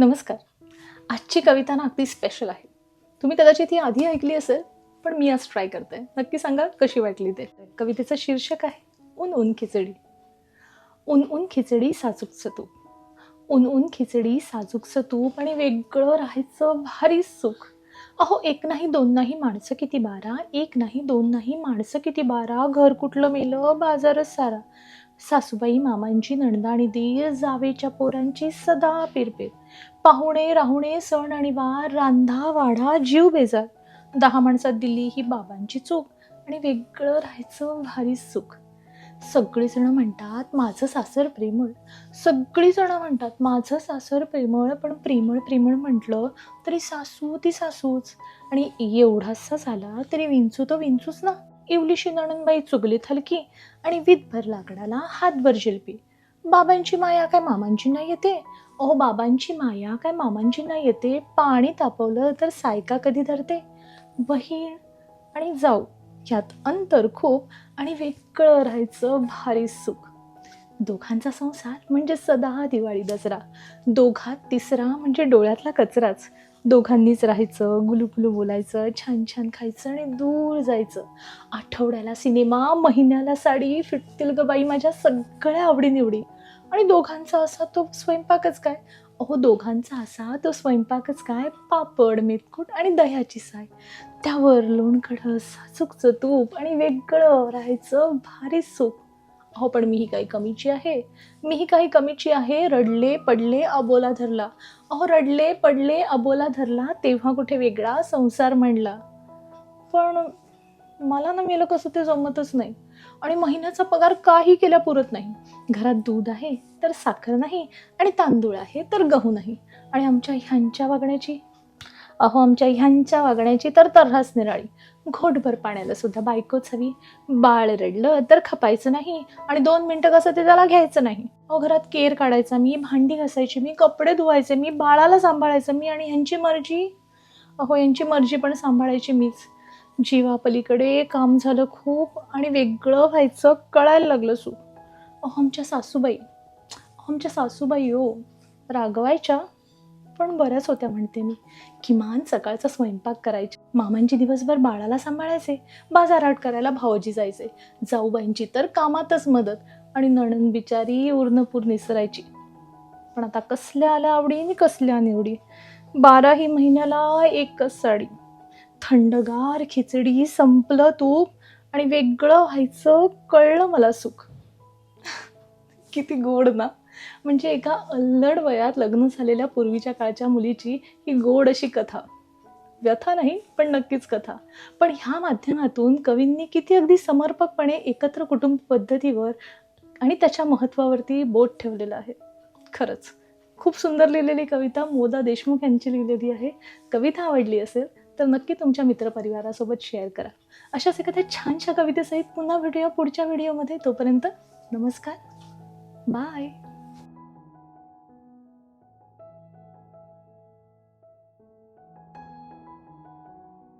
नमस्कार. आजची कविता ना अगदी स्पेशल आहे. तुम्ही कदाचित ही आधी ऐकली असेल पण मी आज ट्राय करते नक्की सांगा कशी वाटली ते? कवितेचं शीर्षक आहे ऊन ऊन खिचडी. ऊन ऊन खिचडी साजूकचं तूप. ऊन ऊन खिचडी साजूकचं तूप आणि वेगळं राहायचं भारी सुख. अहो एक नाही दोन नाही माणसं किती बारा. एक नाही दोन नाही माणसं किती बारा. घर कुठलं मेलं बाजारच सारा. सासूबाई मामांची नणदाणी दीर जावेच्या पोरांची सदा पिरपीर. पाहुणे राहुणे सण आणि वार रांधा वाढा जीव बेजार. दहा माणसात दिली ही बाबांची चूक आणि वेगळं राहायचं भारी सुख. सगळीजण म्हणतात माझं सासर प्रेमळ. सगळीजण म्हणतात माझं सासर प्रेमळ. पण प्रेमळ प्रेमळ म्हटलं तरी सासू ती सासूच. आणि एवढासा झाला तरी विंचू तो विंचूच ना. इवलीशी नणंदबाई चुगलीत हलकी आणि वीतभर लाकडाला हातभर झिलपी बाबांची माया काय मामांची नाही येते? अहो बाबांची माया काय मामांची नाही येते? पाणी तापवलं तर सायका कधी धरते? बहीण आणि जाऊ यात अंतर खूप आणि वेगळं राहायचं भारी सुख. दोघांचा संसार म्हणजे सदा दिवाळी दसरा. दोघात तिसरा म्हणजे डोळ्यातला कचराच. दोघांनीच राहायचं गुलुगुलू बोलायचं छान छान खायचं आणि दूर जायचं. आठवड्याला सिनेमा महिन्याला साडी फिटतील ग बाई माझ्या सगळ्या आवडीनिवडी. आणि दोघांचा असा तो स्वयंपाकच काय? अहो दोघांचा असा तो स्वयंपाकच काय? पापड मेतकूट आणि दह्याची साय. त्यावर लोणकढं साचूकचं तूप आणि वेगळं राहायचं भारी सुख अहो पण मीही काही कमीची आहे. मीही काही कमीची आहे. रडले पडले अबोला धरला. अहो रडले पडले अबोला धरला तेव्हा कुठे वेगळा संसार म्हणला. पण मला ना मेलं कसं ते जमतच नाही. आणि महिन्याचा पगार काही केल्या पुरत नाही. घरात दूध आहे तर साखर नाही आणि तांदूळ आहे तर गहू नाही. आणि आमच्या ह्यांच्या वागण्याची? अहो आमच्या ह्यांच्या वागण्याची तर तर्रास निराळी. घोटभर पाण्याला सुद्धा बायकोच हवी. बाळ रडलं तर खपायचं नाही आणि दोन मिनटं कसं ते त्याला घ्यायचं नाही. अहो घरात केर काढायचा मी भांडी घासायची मी कपडे धुवायचे मी बाळाला सांभाळायचं मी आणि ह्यांची मर्जी. अहो यांची मर्जी पण सांभाळायची मीच. जीवापलीकडे काम झालं खूप आणि वेगळं व्हायचं कळायला लागलं सू अहो आमच्या सासूबाई. आमच्या सासूबाई हो रागवायच्या पण बऱ्याच होत्या म्हणते मी. किमान सकाळचा स्वयंपाक करायचे. मामांची दिवसभर बाळाला सांभाळायचे बाजारात करायला भावाजी जायचे. जाऊबाईंची तर कामातच मदत आणि नणंद बिचारी उरणपूर निसरायची. पण आता कसल्या आल्या आवडी आणि कसल्या निवडी. बाराही महिन्याला एकच साडी. थंडगार खिचडी संपलं तूप आणि वेगळं व्हायचं कळलं मला सुख. किती गोड ना. म्हणजे एका अल्लड वयात लग्न झालेल्या पूर्वीच्या काळच्या मुलीची ही गोड अशी कथा. व्यथा नाही पण नक्कीच कथा. पण ह्या माध्यमातून कवींनी किती अगदी समर्पकपणे एकत्र कुटुंब पद्धतीवर आणि त्याच्या महत्त्वावरती बोट ठेवलेलं आहे. खरंच. खूप सुंदर लिहिलेली कविता मोदा देशमुख यांची लिहिलेली आहे. कविता आवडली असेल तर नक्की तुमच्या मित्रपरिवारासोबत शेअर करा. अशाच एखाद्या छानशा कवितेसहित पुन्हा भेटूया पुढच्या व्हिडिओमध्ये. तोपर्यंत नमस्कार. बाय.